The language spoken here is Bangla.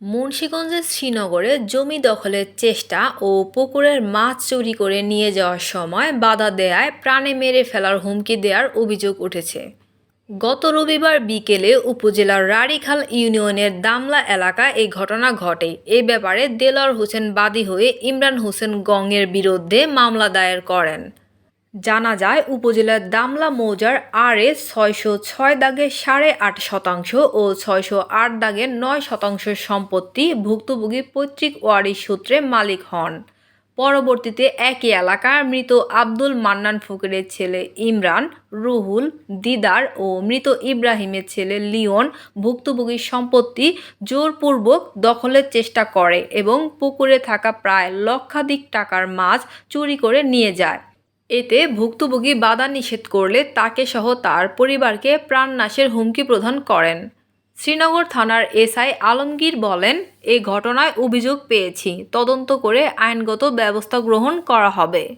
মুন্সিগঞ্জের শ্রীনগরে জমি দখলের চেষ্টা ও পুকুরের মাছ চুরি করে নিয়ে যাওয়ার সময় বাধা দেয়ায় প্রাণে মেরে ফেলার হুমকি দেওয়ার অভিযোগ উঠেছে। গত রবিবার বিকেলে উপজেলার রাড়িখাল ইউনিয়নের দামলা এলাকায় এই ঘটনা ঘটে। এ ব্যাপারে দেলোয়ার হোসেন বাদী হয়ে ইমরান হোসেন গংয়ের বিরুদ্ধে মামলা দায়ের করেন। জানা যায়, উপজেলার দামলা মৌজার আর এস ছয়শো ছয় দাগের সাড়ে আট শতাংশ ও ছয়শো আট দাগের নয় শতাংশ সম্পত্তি ভুক্তভোগী পৈতৃক ওয়ারিশ সূত্রে মালিক হন। পরবর্তীতে একই এলাকার মৃত আব্দুল মান্নান ফকিরের ছেলে ইমরান, রুহুল, দিদার ও মৃত ইব্রাহিমের ছেলে লিওন ভুক্তভোগীর সম্পত্তি জোরপূর্বক দখলের চেষ্টা করে এবং পুকুরে থাকা প্রায় লক্ষাধিক টাকার মাছ চুরি করে নিয়ে যায়। এতে ভুক্তভোগী বাধা নিষেধ করলে তাকে সহ তার পরিবারকে প্রাণনাশের হুমকি প্রদান করেন। শ্রীনগর থানার এসআই আলমগীর বলেন, এ ঘটনায় অভিযোগ পেয়েছি। তদন্ত করে আইনগত ব্যবস্থা গ্রহণ করা হবে।